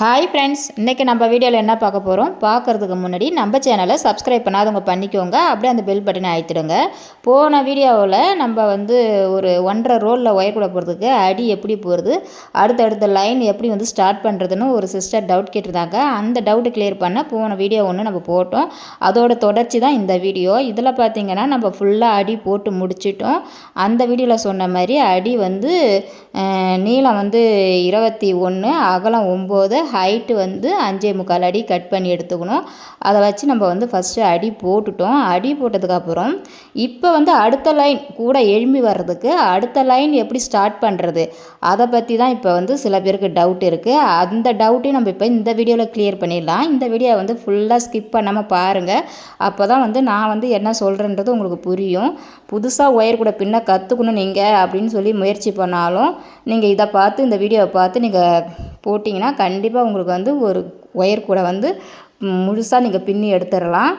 Hi friends இன்றைக்கி நம்ம வீடியோவில் என்ன பார்க்க போகிறோம் பார்க்குறதுக்கு முன்னாடி நம்ம சேனலை சப்ஸ்கிரைப் பண்ணாதவங்க பண்ணிக்கோங்க. அப்படியே அந்த பெல் பட்டனை அழுத்திடுங்க. போன வீடியோவில் நம்ம வந்து ஒரு ஒன்றரை ரோலில் ஒயர் கூட போகிறதுக்கு அடி எப்படி போகிறது அடுத்தடுத்த லைன் எப்படி வந்து ஸ்டார்ட் பண்ணுறதுன்னு ஒரு சிஸ்டர் டவுட் கேட்டிருந்தாங்க. அந்த டவுட்டு கிளியர் பண்ண போன வீடியோ ஒன்று நம்ம போட்டோம். அதோட தொடர்ச்சி தான் இந்த வீடியோ இதில் பார்த்தீங்கன்னா நம்ம ஃபுல்லாக அடி போட்டு முடிச்சிட்டோம். அந்த வீடியோவில் சொன்ன மாதிரி அடி வந்து நீளம் வந்து இருபத்தி ஒன்று அகலம் ஒம்பது ஹைட்டு வந்து அஞ்சே முக்கால் அடி கட் பண்ணி எடுத்துக்கணும். அதை வச்சு நம்ம வந்து ஃபஸ்ட்டு அடி போட்டுட்டோம். அடி போட்டதுக்கப்புறம் இப்போ வந்து அடுத்த லைன் கூட எழும்பி வர்றதுக்கு அடுத்த லைன் எப்படி ஸ்டார்ட் பண்ணுறது அதை பற்றி தான் இப்போ வந்து சில பேருக்கு டவுட் இருக்குது அந்த டவுட்டையும் நம்ம இப்போ இந்த வீடியோவில் கிளியர் பண்ணிடலாம். இந்த வீடியோ வந்து ஃபுல்லாக ஸ்கிப் பண்ணாமல் பாருங்கள் அப்போ தான் வந்து நான் வந்து என்ன சொல்கிறேன்றது உங்களுக்கு புரியும். புதுசாக ஒயர் கூட பின்ன கற்றுக்கணும் நீங்கள் அப்படின்னு சொல்லி முயற்சி பண்ணாலும் நீங்கள் இதை பார்த்து இந்த வீடியோவை பார்த்து நீங்கள் போட்டிங்கன்னா கண்டிப்பாக உங்களுக்கு வந்து ஒரு ஒயர் கூட வந்து முழுசாக நீங்கள் பின்னி எடுத்துடலாம்.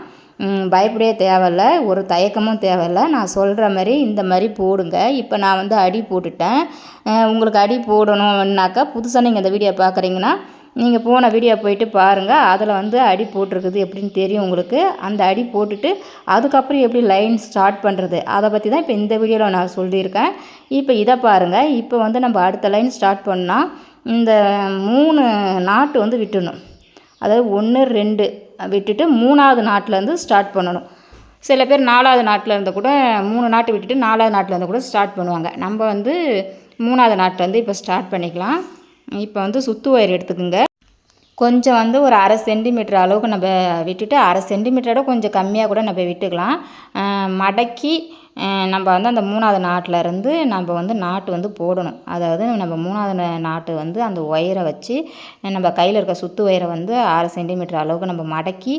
பயப்படவே தேவையில்ல. ஒரு தயக்கமும் தேவையில்ல. நான் சொல்கிற மாதிரி இந்த மாதிரி போடுங்க. இப்போ நான் வந்து அடி போட்டுட்டேன். உங்களுக்கு அடி போடணும்னாக்கா புதுசாக நீங்கள் இந்த வீடியோ பார்க்குறீங்கன்னா நீங்கள் போன வீடியோ போயிட்டு பாருங்கள் அதில் வந்து அடி போட்டிருக்குது எப்படின்னு தெரியும் உங்களுக்கு. அந்த அடி போட்டுட்டு அதுக்கப்புறம் எப்படி லைன் ஸ்டார்ட் பண்ணுறது அதை பற்றி தான் இப்போ இந்த வீடியோவில் நான் சொல்லியிருக்கேன். இப்போ இதை பாருங்கள் இப்போ வந்து நம்ம அடுத்த லைன் ஸ்டார்ட் பண்ணால் இந்த மூணு நாட்டு வந்து விட்டுணும் அதாவது ஒன்று ரெண்டு விட்டுட்டு மூணாவது நாட்டிலேருந்து ஸ்டார்ட் பண்ணணும். சில பேர் நாலாவது நாட்டில் இருந்து கூட மூணு நாட்டு விட்டுட்டு நாலாவது நாட்டில் இருந்து கூட ஸ்டார்ட் பண்ணுவாங்க. நம்ம வந்து மூணாவது நாட்டிலேருந்து இப்போ ஸ்டார்ட் பண்ணிக்கலாம். இப்போ வந்து சுத்து ஒயர் எடுத்துக்கோங்க. கொஞ்சம் வந்து ஒரு அரை சென்டிமீட்டர் அளவுக்கு நம்ம விட்டுட்டு அரை சென்டிமீட்டரோட கொஞ்சம் கம்மியாக கூட நம்ம விட்டுக்கலாம். மடக்கி நம்ம வந்து அந்த மூணாவது நாட்டில் இருந்து நம்ம வந்து நாட்டு வந்து போடணும். அதாவது நம்ம மூணாவது நாட்டு வந்து அந்த ஒயரை வச்சு நம்ம கையில் இருக்க சுற்று ஒயரை வந்து ஆறு சென்டிமீட்டர் அளவுக்கு நம்ம மடக்கி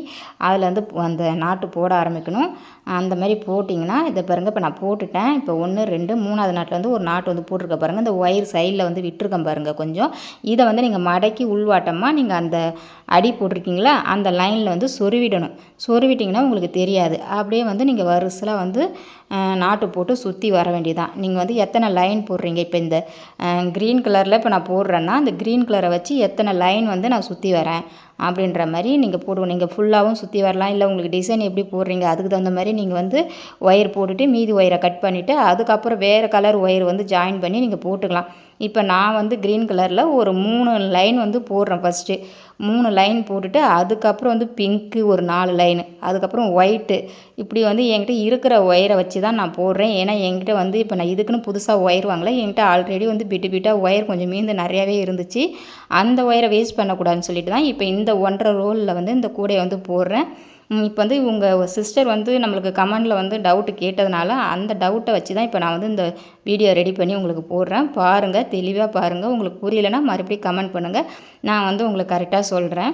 அதில் வந்து அந்த நாட்டு போட ஆரம்பிக்கணும். அந்த மாதிரி போட்டிங்கன்னா இதை பாருங்க இப்போ நான் போட்டுட்டேன். இப்போ ஒன்று ரெண்டு மூணாவது நாட்டில் வந்து ஒரு நாட்டு வந்து போட்டிருக்க பாருங்கள் இந்த ஒயர் சைடில் வந்து விட்டுருக்கேன் பாருங்கள் கொஞ்சம். இதை வந்து நீங்கள் மடக்கி உள்வாட்டமாக நீங்கள் அந்த அடி போட்டிருக்கீங்களா அந்த லைனில் வந்து சொருவிடணும். சொருவிட்டிங்கன்னா உங்களுக்கு தெரியாது. அப்படியே வந்து நீங்கள் வரிசலாக வந்து நாட்டு போட்டு சுற்றி வர வேண்டியதான் நீங்கள் வந்து எத்தனை லைன் போடுறீங்க? இப்போ இந்த க்ரீன் கலரில் இப்போ நான் போடுறேன்னா அந்த க்ரீன் கலரை வச்சு எத்தனை லைன் வந்து நான் சுற்றி வரேன்? அப்படின்ற மாதிரி நீங்கள் போடுவோம் நீங்கள் ஃபுல்லாகவும் சுற்றி வரலாம். இல்லை உங்களுக்கு டிசைன் எப்படி போடுறீங்க அதுக்கு தகுந்த மாதிரி நீங்கள் வந்து ஒயர் போட்டுட்டு மீதி ஒயரை கட் பண்ணிவிட்டு அதுக்கப்புறம் வேறு கலர் ஒயர் வந்து ஜாயின் பண்ணி நீங்கள் போட்டுக்கலாம். இப்போ நான் வந்து க்ரீன் கலரில் ஒரு மூணு லைன் வந்து போடுறேன் ஃபஸ்ட்டு மூணு லைன் போட்டுட்டு அதுக்கப்புறம் வந்து பிங்க்கு ஒரு நாலு லைனு அதுக்கப்புறம் ஒயிட்டு இப்படி வந்து என்கிட்ட இருக்கிற ஒயரை வச்சு தான் நான் போடுறேன். ஏன்னா என்கிட்ட வந்து இப்போ நான் இதுக்குன்னு புதுசாக ஒயர் வாங்கலை. என்கிட்ட ஆல்ரெடி வந்து பிட்டு பிட்டாக ஒயர் கொஞ்சம் மீந்து நிறையாவே இருந்துச்சு. அந்த ஒயரை வேஸ்ட் பண்ணக்கூடாதுன்னு சொல்லிட்டு தான் இப்போ இந்த ஒன்றரை ரோலில் வந்து இந்த கூடையை வந்து போடுறேன். இப்போ வந்து உங்கள் சிஸ்டர் வந்து நம்மளுக்கு கமெண்டில் வந்து டவுட்டு கேட்டதுனால அந்த டவுட்டை வச்சு தான் இப்போ நான் வந்து இந்த வீடியோ ரெடி பண்ணி உங்களுக்கு போடுறேன். பாருங்கள் தெளிவாக பாருங்கள் உங்களுக்கு புரியலைன்னா மறுபடியும் கமெண்ட் பண்ணுங்கள் நான் வந்து உங்களுக்கு கரெக்டாக சொல்கிறேன்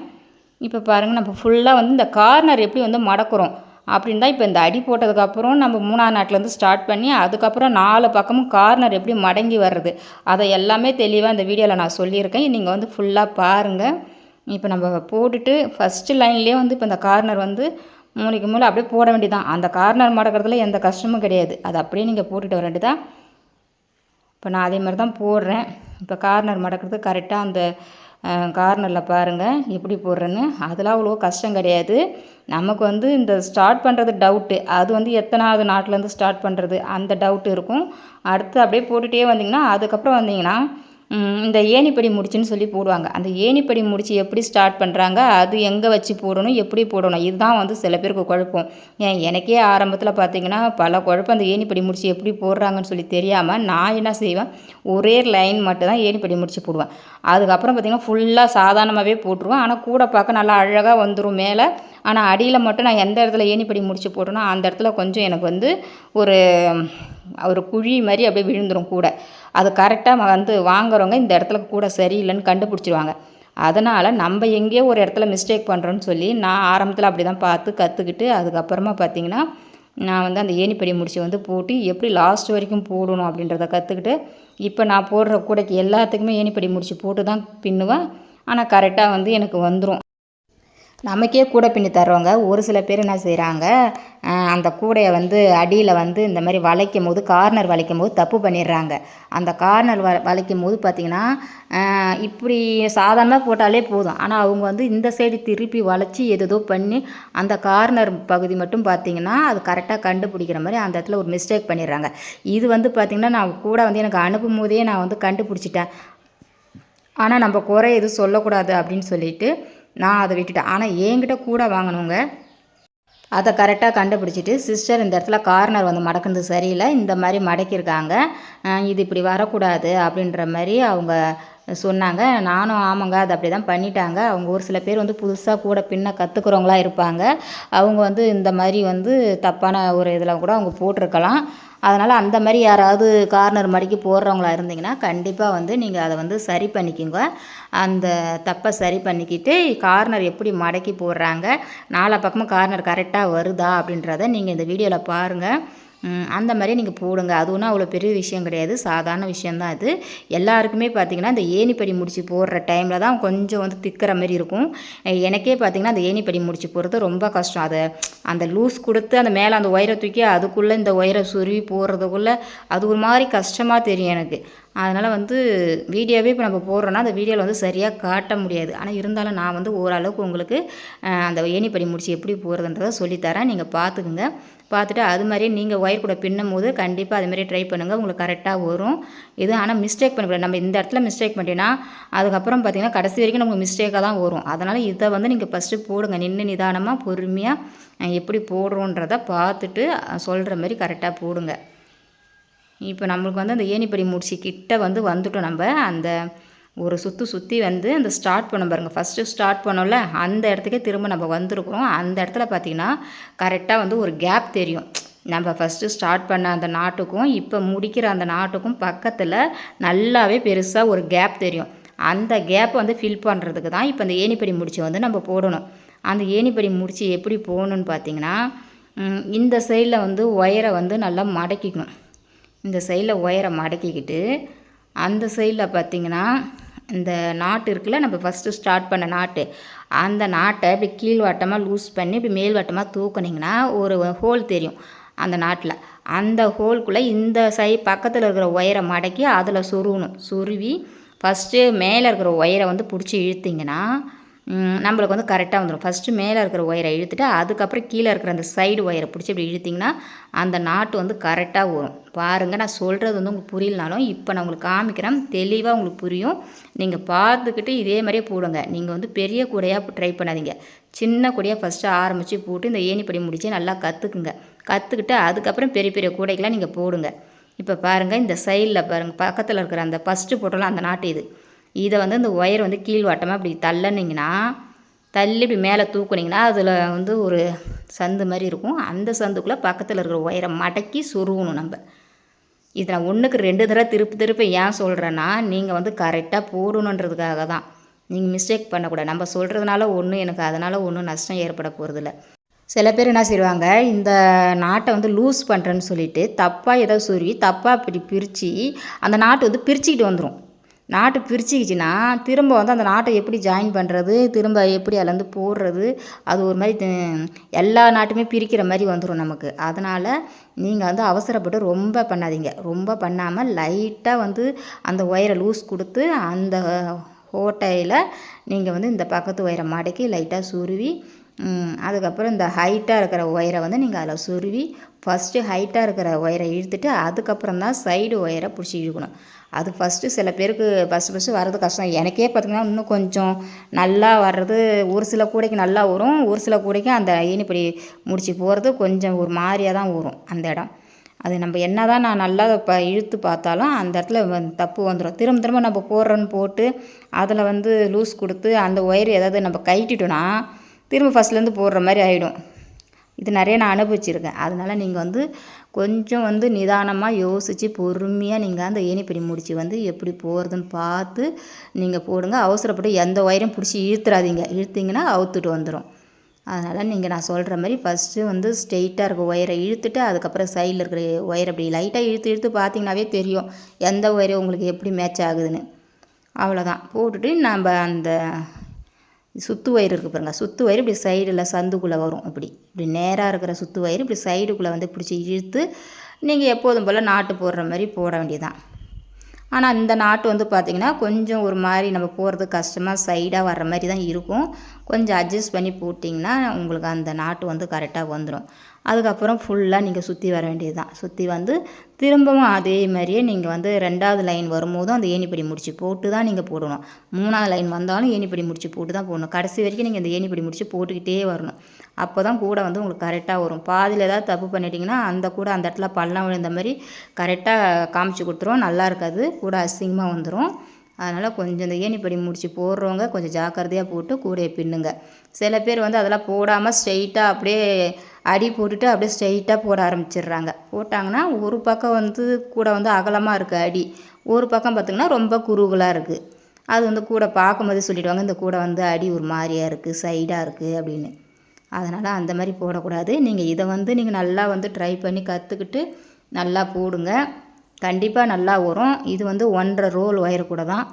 இப்போ பாருங்கள் நம்ம ஃபுல்லாக வந்து இந்த கார்னர் எப்படி வந்து மடக்குறோம் அப்படின்னு தான் இப்போ இந்த அடி போட்டதுக்கப்புறம் நம்ம மூணாவது நாட்டிலேருந்து ஸ்டார்ட் பண்ணி அதுக்கப்புறம் நாலு பக்கமும் கார்னர் எப்படி மடங்கி வர்றது? அதை எல்லாமே தெளிவாக இந்த வீடியோவில் நான் சொல்லியிருக்கேன். நீங்கள் வந்து ஃபுல்லாக பாருங்கள் இப்போ நம்ம போட்டுட்டு ஃபஸ்ட்டு லைன்லேயே வந்து இப்போ இந்த கார்னர் வந்து மூளைக்கு மூளை அப்படியே போட வேண்டியதான் அந்த கார்னர் மடக்கிறதுல எந்த கஷ்டமும் கிடையாது. அதை அப்படியே நீங்கள் போட்டுட்டு வர வேண்டியதான் இப்போ நான் அதே மாதிரி தான் போடுறேன். இப்போ கார்னர் மடக்கிறது கரெக்டாக அந்த கார்னரில் பாருங்கள் எப்படி போடுறேன்னு. அதெல்லாம் அவ்வளோ கஷ்டம் கிடையாது. நமக்கு வந்து இந்த ஸ்டார்ட் பண்ணுறது டவுட்டு அது வந்து எத்தனாவது நாட்டிலேருந்து ஸ்டார்ட் பண்ணுறது அந்த டவுட்டு இருக்கும். அடுத்து அப்படியே போட்டுகிட்டே வந்தீங்கன்னா அதுக்கப்புறம் வந்தீங்கன்னா இந்த ஏணிப்படி முடிச்சுன்னு சொல்லி போடுவாங்க. அந்த ஏணிப்படி முடிச்சு எப்படி ஸ்டார்ட் பண்ணுறாங்க அது எங்கே வச்சு போடணும் எப்படி போடணும் இதுதான் வந்து சில பேருக்கு குழப்பம். ஏன் எனக்கே ஆரம்பத்தில் பார்த்தீங்கன்னா பல குழப்பம் அந்த ஏணிப்படி முடிச்சு எப்படி போடுறாங்கன்னு சொல்லி தெரியாமல் நான் என்ன செய்வேன் ஒரே லைன் மட்டும் தான் ஏணிப்படி முடிச்சு போடுவேன். அதுக்கப்புறம் பார்த்தீங்கன்னா ஃபுல்லாக சாதாரணமாகவே போட்டுருவேன். ஆனால் கூட பார்க்க நல்லா அழகாக வந்துடும் மேலே. ஆனால் அடியில் மட்டும் நான் எந்த இடத்துல ஏணிப்படி முடிச்சு போட்டேனோ அந்த இடத்துல கொஞ்சம் எனக்கு வந்து ஒரு ஒரு குழி மாதிரி அப்படியே விழுந்துடும் கூட. அது கரெக்டாக வந்து வாங்குறவங்க இந்த இடத்துல கூட சரியில்லைன்னு கண்டுபிடிச்சிருவாங்க. அதனால் நம்ம எங்கேயோ ஒரு இடத்துல மிஸ்டேக் பண்ணுறோன்னு சொல்லி நான் ஆரம்பத்தில் அப்படி தான் பார்த்து கற்றுக்கிட்டு அதுக்கப்புறமா பார்த்திங்கன்னா நான் வந்து அந்த ஏணிப்படி முடிச்சு வந்து போட்டு எப்படி லாஸ்ட் வரைக்கும் போடணும் அப்படின்றத கற்றுக்கிட்டு இப்போ நான் போடுற கூடைக்கு எல்லாத்துக்குமே ஏணிப்படி முடிச்சு போட்டு தான் பின்னுவேன் ஆனால் கரெக்டாக வந்து எனக்கு வந்துடும் நமக்கே கூடை பின்னி தர்றவங்க ஒரு சில பேர் என்ன செய்கிறாங்க அந்த கூடையை வந்து அடியில் வந்து இந்த மாதிரி வளைக்கும் போது கார்னர் வளைக்கும் போது தப்பு பண்ணிடுறாங்க. அந்த கார்னர் வ வளைக்கும் போது பார்த்திங்கன்னா இப்படி சாதாரணமாக போட்டாலே போதும். ஆனால் அவங்க வந்து இந்த சைடு திருப்பி வளைச்சி எதோ பண்ணி அந்த கார்னர் பகுதி மட்டும் பார்த்திங்கன்னா அது கரெக்டாக கண்டுபிடிக்கிற மாதிரி அந்த இடத்துல ஒரு மிஸ்டேக் பண்ணிடுறாங்க. இது வந்து பார்த்திங்கன்னா நான் கூட வந்து எனக்கு அனுப்பும் போதே நான் வந்து கண்டுபிடிச்சிட்டேன். ஆனால் நம்ம குறை எதுவும் சொல்லக்கூடாது அப்படின்னு சொல்லிட்டு நான் அதை விட்டுட்டேன். ஆனால் என்கிட்ட கூட வாங்கினவங்க அதை கரெக்டாக கண்டுபிடிச்சிட்டு சிஸ்டர் இந்த இடத்துல கார்னர் வந்து மடக்குனது சரியில்லை. இந்த மாதிரி மடக்கியிருக்காங்க. இது இப்படி வரக்கூடாது அப்படின்ற மாதிரி அவங்க சொன்னாங்க. நானும் ஆமாங்க அது அப்படி தான் பண்ணிட்டாங்க. அவங்க ஒரு சில பேர் வந்து புதுசாக கூட பின்ன கற்றுக்குறவங்களா இருப்பாங்க. அவங்க வந்து இந்த மாதிரி வந்து தப்பான ஒரு இதில் கூட அவங்க போட்டிருக்கலாம். அதனால் அந்த மாதிரி யாராவது கார்னர் மடக்கி போடுறவங்களா இருந்தீங்கன்னா கண்டிப்பாக வந்து நீங்கள் அதை வந்து சரி பண்ணிக்கோங்க. அந்த தப்பை சரி பண்ணிக்கிட்டு கார்னர் எப்படி மடக்கி போடுறாங்க நாலா பக்கமும் கார்னர் கரெக்டாக வருதா அப்படின்றத நீங்கள் இந்த வீடியோவில் பாருங்கள் அந்த மாதிரி நீங்கள் போடுங்க. அது ஒன்றும் அவ்வளோ பெரிய விஷயம் கிடையாது. சாதாரண விஷயந்தான் அது. எல்லாருக்குமே பார்த்திங்கன்னா இந்த ஏணிப்படி முடிச்சு போடுற டைமில் தான் கொஞ்சம் வந்து திக்கிற மாதிரி இருக்கும். எனக்கே பார்த்திங்கன்னா அந்த ஏணிப்படி முடிச்சு போடுறது ரொம்ப கஷ்டம். அதை அந்த லூஸ் கொடுத்து அந்த மேலே அந்த ஒயரை தூக்கி அதுக்குள்ளே இந்த ஒயரை சுருவி போடுறதுக்குள்ளே அது ஒரு மாதிரி கஷ்டமாக தெரியும் எனக்கு. அதனால் வந்து வீடியோவே இப்போ நம்ம போடுறோன்னா அந்த வீடியோவில் வந்து சரியாக காட்ட முடியாது. ஆனால் இருந்தாலும் நான் வந்து ஓரளவுக்கு உங்களுக்கு அந்த ஏணிப்படி முடிச்சு எப்படி போகிறதுன்றதை சொல்லித்தரேன். நீங்கள் பார்த்துக்குங்க பார்த்துட்டு அது மாதிரியே நீங்கள் ஒயர் கூட பின்னும் போது கண்டிப்பாக அதுமாதிரி ட்ரை பண்ணுங்கள் உங்களுக்கு கரெக்டாக வரும். இது ஆனால் மிஸ்டேக் பண்ணக்கூடாது. நம்ம இந்த இடத்துல மிஸ்டேக் பண்ணிட்டேன்னா அதுக்கப்புறம் பார்த்திங்கன்னா கடைசி வரைக்கும் நமக்கு மிஸ்டேக்காக தான் வரும். அதனால் இதை வந்து நீங்கள் ஃபஸ்ட்டு போடுங்க. நின்று நிதானமாக பொறுமையாக எப்படி போடுறோன்றதை பார்த்துட்டு சொல்கிற மாதிரி கரெக்டாக போடுங்க. இப்போ நம்மளுக்கு வந்து அந்த ஏணிப்படி முடிச்சு கிட்ட வந்து வந்துட்டோம் நம்ம. அந்த ஒரு சுற்றி சுற்றி வந்து அந்த ஸ்டார்ட் பண்ண பாருங்கள் ஃபஸ்ட்டு ஸ்டார்ட் பண்ணோம்ல அந்த இடத்துக்கே திரும்ப நம்ம வந்திருக்கிறோம். அந்த இடத்துல பார்த்திங்கன்னா கரெக்டாக வந்து ஒரு கேப் தெரியும். நம்ம ஃபஸ்ட்டு ஸ்டார்ட் பண்ண அந்த நாட்டுக்கும் இப்போ முடிக்கிற அந்த நாட்டுக்கும் பக்கத்தில் நல்லாவே பெருசாக ஒரு கேப் தெரியும். அந்த கேப்பை வந்து ஃபில் பண்ணுறதுக்கு தான் இப்போ அந்த ஏணிப்படி முடிச்சு வந்து நம்ம போடணும். அந்த ஏணிப்படி முடிச்சு எப்படி போகணுன்னு பார்த்தீங்கன்னா இந்த சைடில் வந்து ஒயரை வந்து நல்லா மடக்கிக்கணும். இந்த சைடில் ஒயரை மடக்கிக்கிட்டு அந்த சைடில் பார்த்திங்கன்னா இந்த நாட்டு இருக்குல்ல நம்ம ஃபஸ்ட்டு ஸ்டார்ட் பண்ண நாட்டு அந்த நாட்டை இப்படி கீழ் வட்டமாக லூஸ் பண்ணி இப்படி மேல்வட்டமாக தூக்குனிங்கன்னா ஒரு ஹோல் தெரியும் அந்த நாட்டில் அந்த ஹோல்குள்ளே இந்த சை பக்கத்தில் இருக்கிற ஒயரை மடக்கி அதில் சொருகணும் சொருவி ஃபஸ்ட்டு மேலே இருக்கிற ஒயரை வந்து பிடிச்சி இழுத்திங்கன்னா நம்மளுக்கு வந்து கரெக்டாக வந்துடும் ஃபஸ்ட்டு மேலே இருக்கிற ஒயரை இழுத்துட்டு அதுக்கப்புறம் கீழே இருக்கிற அந்த சைடு ஒயரை பிடிச்சி இப்படி இழுத்திங்கன்னா அந்த நாட்டு வந்து கரெக்டாக வரும். பாருங்கள் நான் சொல்கிறது வந்து உங்களுக்கு புரியலனாலும் இப்போ நான் உங்களுக்கு காமிக்கிறேன். தெளிவாக உங்களுக்கு புரியும். நீங்கள் பார்த்துக்கிட்டு இதே மாதிரியே போடுங்க. நீங்கள் வந்து பெரிய கூடையாக ட்ரை பண்ணாதீங்க. சின்ன கூடையாக ஃபஸ்ட்டு ஆரம்பித்து போட்டு இந்த ஏணிப்படி முடித்து நல்லா கற்றுக்குங்க கற்றுக்கிட்டு அதுக்கப்புறம் பெரிய பெரிய கூடைக்கெலாம் நீங்கள் போடுங்க. இப்போ பாருங்கள் இந்த சைடில் பாருங்கள் பக்கத்தில் இருக்கிற அந்த ஃபஸ்ட்டு போட்டோலாம் அந்த நாட்டு இது. இதை வந்து இந்த ஒயர் வந்து கீழ்வாட்டமாக இப்படி தள்ளனிங்கன்னா தள்ளி இப்படி மேலே தூக்குனிங்கன்னா அதில் வந்து ஒரு சந்து மாதிரி இருக்கும். அந்த சந்துக்குள்ளே பக்கத்தில் இருக்கிற ஒயரை மடக்கி சொருகணும் நம்ம. இதை நான் ஒன்றுக்கு ரெண்டு தடவை திருப்பி திருப்பி ஏன் சொல்கிறேன்னா நீங்கள் வந்து கரெக்டாக போடணுன்றதுக்காக தான். நீங்கள் மிஸ்டேக் பண்ணக்கூடாது. நம்ம சொல்கிறதுனால ஒன்றும் எனக்கு அதனால் ஒன்றும் நஷ்டம் ஏற்பட போகிறதில்ல சில பேர் என்ன செய்வாங்க இந்த நாட்டை வந்து லூஸ் பண்ணுறேன்னு சொல்லிட்டு தப்பாக ஏதோ சொருவி தப்பாக இப்படி பிரித்து அந்த நாட்டு வந்து பிரிச்சுக்கிட்டு வந்துடும் நாட்டு பிரிச்சுக்கிச்சின்னா திரும்ப வந்து அந்த நாட்டை எப்படி ஜாயின் பண்ணுறது திரும்ப எப்படி அதுலேருந்து போடுறது அது ஒரு மாதிரி எல்லா நாட்டுமே பிரிக்கிற மாதிரி வந்துடும் நமக்கு. அதனால் நீங்கள் வந்து அவசரப்பட்டு ரொம்ப பண்ணாதீங்க. ரொம்ப பண்ணாமல் லைட்டாக வந்து அந்த ஒயரை லூஸ் கொடுத்து அந்த ஓட்டையில் நீங்கள் வந்து இந்த பக்கத்து ஒயரை மடக்கி லைட்டாக சுருவி அதுக்கப்புறம் இந்த ஹைட்டாக இருக்கிற ஒயரை வந்து நீங்கள் அதில் சுருவி ஃபஸ்ட்டு ஹைட்டாக இருக்கிற ஒயரை இழுத்துட்டு அதுக்கப்புறம் தான் சைடு ஒயரை பிடிச்சி இழுக்கணும். அது ஃபஸ்ட்டு சில பேருக்கு ஃபஸ்ட்டு ஃபஸ்ட்டு வர்றது கஷ்டம். எனக்கே பார்த்திங்கன்னா இன்னும் கொஞ்சம் நல்லா வர்றது ஒரு சில கூடைக்கு நல்லா வரும் ஒரு சில கூடைக்கு அந்த ஈனிப்படி முடிச்சு போகிறது கொஞ்சம் ஒரு மாதிரியாக தான் வரும் அந்த இடம். அது நம்ம என்ன தான் நான் நல்லா இப்போ இழுத்து பார்த்தாலும் அந்த இடத்துல தப்பு வந்துடும் திரும்ப திரும்ப நம்ம போடுறோன்னு போட்டு அதில் வந்து லூஸ் கொடுத்து அந்த ஒயர் ஏதாவது நம்ம கைட்டிட்டோன்னா திரும்ப ஃபஸ்ட்லேருந்து போடுற மாதிரி ஆகிடும் இது நிறைய நான் அனுபவிச்சிருக்கேன். அதனால் நீங்கள் வந்து கொஞ்சம் வந்து நிதானமாக யோசித்து பொறுமையாக நீங்கள் அந்த ஏணிப்படி முடிச்சு வந்து எப்படி போகிறதுன்னு பார்த்து நீங்கள் போடுங்க. அவசரப்பட்டு எந்த ஒயரையும் பிடிச்சி இழுத்துறாதீங்க. இழுத்திங்கன்னா அவுத்துட்டு வந்துடும் அதனால் நீங்கள் நான் சொல்கிற மாதிரி ஃபஸ்ட்டு வந்து ஸ்ட்ரெயிட்டாக இருக்க ஒயரை இழுத்துட்டு அதுக்கப்புறம் சைடில் இருக்கிற ஒயரை அப்படி லைட்டாக இழுத்து இழுத்து பார்த்தீங்கன்னாவே தெரியும் எந்த ஒயரை உங்களுக்கு எப்படி மேட்ச் ஆகுதுன்னு. அவ்வளோதான் போட்டுட்டு நம்ம அந்த சுத்து வயிறு இருக்குது பாருங்க. சுத்து வயிறு இப்படி சைடில் சந்துக்குள்ளே வரும். இப்படி. இப்படி நேராக இருக்கிற சுத்து வயிறு இப்படி சைடுக்குள்ளே வந்து பிடிச்சி இழுத்து நீங்கள் எப்போதும் போல் நாட்டு போடுற மாதிரி போட வேண்டியதான் ஆனால் இந்த நாட்டு வந்து பார்த்திங்கன்னா கொஞ்சம் ஒரு மாதிரி நம்ம போகிறது கஷ்டமாக சைடாக வர்ற மாதிரி தான் இருக்கும். கொஞ்சம் அட்ஜஸ்ட் பண்ணி போட்டிங்கன்னா உங்களுக்கு அந்த நாட்டு வந்து கரெக்டாக வந்துடும் அதுக்கப்புறம் ஃபுல்லாக நீங்கள் சுற்றி வர வேண்டியது தான் சுற்றி வந்து திரும்பவும் அதே மாதிரியே நீங்கள் வந்து ரெண்டாவது லைன் வரும்போதும் அந்த ஏணிப்படி முடிச்சு போட்டு தான் நீங்கள் போடணும். மூணாவது லைன் வந்தாலும் ஏணிப்படி முடிச்சு போட்டு தான் போடணும். கடைசி வரைக்கும் நீங்கள் இந்த ஏணிப்படி முடிச்சு போட்டுக்கிட்டே வரணும். அப்போ தான் கூட வந்து உங்களுக்கு கரெக்டாக வரும். பாதியில் ஏதாவது தப்பு பண்ணிட்டீங்கன்னா அந்த கூட அந்த இடத்துல பள்ளம் விழுந்த மாதிரி கரெக்டாக காமிச்சு கொடுத்துரும். நல்லா இருக்காது. கூட அசிங்கமாக வந்துடும் அதனால் கொஞ்சம் இந்த ஏணிப்படி முடிச்சு போடுறவங்க கொஞ்சம் ஜாக்கிரதையாக போட்டு கூடையை பின்னுங்க. சில பேர் வந்து அதெல்லாம் போடாமல் ஸ்ட்ரெயிட்டாக அப்படியே அடி போட்டுட்டு அப்படியே ஸ்ட்ரைட்டாக போட ஆரம்பிச்சிடுறாங்க. போட்டாங்கன்னா ஒரு பக்கம் வந்து கூட வந்து அகலமாக இருக்குது அடி ஒரு பக்கம் பார்த்திங்கன்னா ரொம்ப குறுகலாக இருக்குது அது வந்து கூட பார்க்கும்போது சொல்லிவிடுவாங்க இந்த கூடை வந்து அடி ஒரு மாதிரியாக இருக்குது சைடாக இருக்குது அப்படின்னு. அதனால் அந்த மாதிரி போடக்கூடாது. நீங்கள் இதை வந்து நீங்கள் நல்லா வந்து ட்ரை பண்ணி கற்றுக்கிட்டு நல்லா போடுங்க. கண்டிப்பாக நல்லா வரும். இது வந்து ஒன்றரை ரோல் ஒயர் கூட தான்.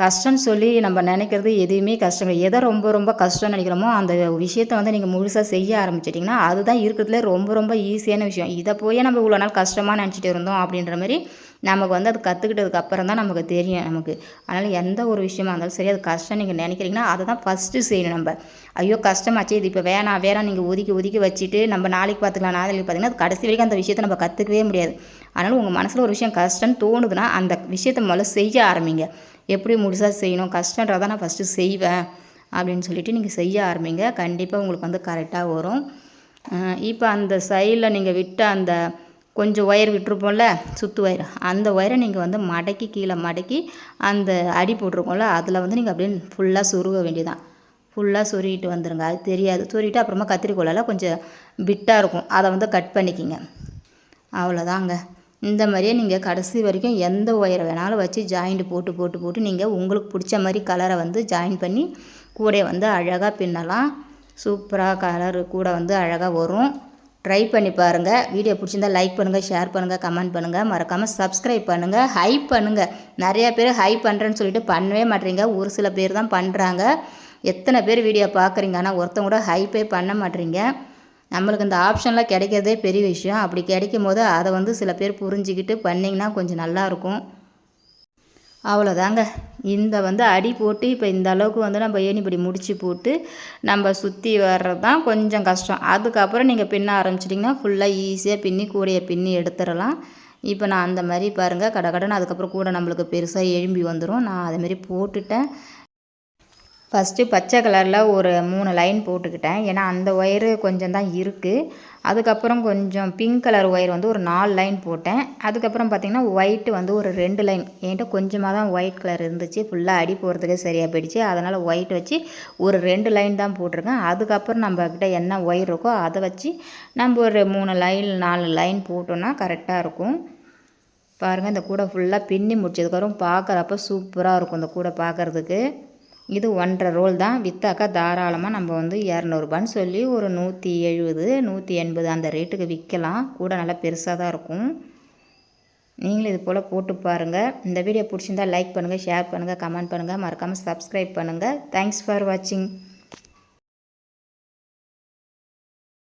கஷ்டம்னு சொல்லி நம்ம நினைக்கிறது எதுவுமே கஷ்டம் எதை ரொம்ப ரொம்ப கஷ்டம்னு நினைக்கிறோமோ அந்த விஷயத்த வந்து நீங்கள் முழுசாக செய்ய ஆரம்பிச்சிட்டிங்கன்னா அதுதான் இருக்கிறதுல ரொம்ப ரொம்ப ஈஸியான விஷயம். இதை போய் நம்ம இவ்வளோ நாள் கஷ்டமாக நினச்சிட்டு இருந்தோம் அப்படின்ற மாதிரி நமக்கு வந்து அது கற்றுக்கிட்டதுக்கு அப்புறம் தான் நமக்கு தெரியும் நமக்கு. அதனால் எந்த ஒரு விஷயமா இருந்தாலும் சரி அது கஷ்டம் நீங்கள் நினைக்கிறீங்கன்னா அதை தான் ஃபஸ்ட்டு செய்யணும் நம்ம. ஐயோ கஷ்டமாச்சு இது இப்போ வேணாம் வேணாம் நீங்கள் ஒதுக்கி ஒதுக்கி வச்சுட்டு நம்ம நாளைக்கு பார்த்துக்கலாம் நாளைக்கு பார்த்தீங்கன்னா அது கடைசி வரைக்கும் அந்த விஷயத்தை நம்ம கற்றுக்கவே முடியாது. அதனால் உங்கள் மனசில் ஒரு விஷயம் கஷ்டம்னு தோணுதுன்னா அந்த விஷயத்தை முதல்ல செய்ய ஆரம்பிங்க. எப்படி முழுசாக செய்யணும்? கஷ்டன்றதை நான் ஃபஸ்ட்டு செய்வேன். அப்படின்னு சொல்லிவிட்டு நீங்கள் செய்ய ஆரம்பிங்க. கண்டிப்பாக உங்களுக்கு வந்து கரெக்டாக வரும். இப்போ அந்த சைடில் நீங்கள் விட்ட அந்த கொஞ்சம் ஒயர் விட்டுருப்போம்ல சுற்று ஒயர் அந்த ஒயரை நீங்கள் வந்து மடக்கி கீழே மடக்கி அந்த அடி போட்டிருக்கோம்ல அதில் வந்து நீங்கள் அப்படியே ஃபுல்லாக சொருக வேண்டியதான் ஃபுல்லாக சொருகிட்டு வந்துடுங்க அது தெரியாது. சொருகிட்டு அப்புறமா கத்திரிக்கோலால் கொஞ்சம் பிட்டாக இருக்கும். அதை வந்து கட் பண்ணிக்கிங்க. அவ்வளோதாங்க இந்த மாதிரியே நீங்கள் கடைசி வரைக்கும் எந்த ஒயரை வேணாலும் வச்சு ஜாயிண்ட் போட்டு போட்டு போட்டு நீங்கள் உங்களுக்கு பிடிச்ச மாதிரி கலரை வந்து ஜாயின் பண்ணி கூட வந்து அழகாக பின்னலாம். சூப்பராக கலர் கூட வந்து அழகாக வரும். ட்ரை பண்ணி பாருங்கள் வீடியோ பிடிச்சிருந்தா லைக் பண்ணுங்கள் ஷேர் பண்ணுங்கள் கமெண்ட் பண்ணுங்கள் மறக்காமல் சப்ஸ்கிரைப் பண்ணுங்கள் ஹைப் பண்ணுங்கள் நிறையா பேர் ஹைப் பண்ணுறேன்னு சொல்லிட்டு பண்ணவே மாட்டேறீங்க. ஒரு சில பேர் தான் பண்ணுறாங்க எத்தனை பேர் வீடியோ பார்க்குறீங்க? ஆனால் ஒருத்தவங்க கூட ஹைப்பே பண்ண மாட்டேறீங்க. நம்மளுக்கு இந்த ஆப்ஷன்லாம் கிடைக்கிறதே பெரிய விஷயம். அப்படி கிடைக்கும் போது அதை வந்து சில பேர் புரிஞ்சிக்கிட்டு பண்ணிங்கன்னா கொஞ்சம் நல்லாயிருக்கும் அவ்வளோதாங்க. இந்த வந்து அடி போட்டு இப்போ இந்த அளவுக்கு வந்து நம்ம ஏணிப்படி முடிச்சு போட்டு நம்ம சுற்றி வர்றது தான் கொஞ்சம் கஷ்டம். அதுக்கப்புறம் நீங்கள் பின்ன ஆரம்பிச்சிட்டிங்கன்னா ஃபுல்லாக ஈஸியாக பின்னி கூடையை பின்னி எடுத்துடலாம். இப்போ நான் அந்த மாதிரி பாருங்கள் கடை கடன் அதுக்கப்புறம் கூட நம்மளுக்கு பெருசாக எழும்பி வந்துடும் நான் அதேமாரி போட்டுட்டேன். ஃபஸ்ட்டு பச்சை கலரில் ஒரு மூணு லைன் போட்டுக்கிட்டேன். ஏன்னா அந்த ஒயரு கொஞ்சம் தான் இருக்குது அதுக்கப்புறம் கொஞ்சம் பிங்க் கலர் ஒயர் வந்து ஒரு நாலு லைன் போட்டேன். அதுக்கப்புறம் பார்த்திங்கன்னா ஒயிட்டு வந்து ஒரு ரெண்டு லைன் என்கிட்ட கொஞ்சமாக தான் ஒயிட் கலர் இருந்துச்சு. ஃபுல்லாக அடி போகிறதுக்கு சரியாக போயிடுச்சு. அதனால் ஒயிட் வச்சு ஒரு ரெண்டு லைன் தான் போட்டிருக்கேன். அதுக்கப்புறம் நம்மக்கிட்ட என்ன ஒயர் இருக்கோ அதை வச்சு நம்ம ஒரு மூணு லைன் நாலு லைன் போட்டோன்னா கரெக்டாக இருக்கும். பாருங்கள் இந்த கூடை ஃபுல்லாக பின்னி முடிச்சதுக்கப்புறம் பார்க்குறப்ப சூப்பராக இருக்கும் இந்த கூடை பார்க்குறதுக்கு இது ஒன்றரை ரோல் தான். விற்றாக்கா தாராளமாக நம்ம வந்து இரநூறுபான்னு சொல்லி ஒரு நூற்றி எழுபது நூற்றி எண்பது அந்த ரேட்டுக்கு விற்கலாம் கூட நல்லா பெருசாக தான் இருக்கும். நீங்களும் இது போல் போட்டு பாருங்கள் இந்த வீடியோ பிடிச்சிருந்தா லைக் பண்ணுங்கள் ஷேர் பண்ணுங்கள் கமெண்ட் பண்ணுங்கள் மறக்காமல் சப்ஸ்கிரைப் பண்ணுங்கள் தேங்க்ஸ் ஃபார் வாட்சிங்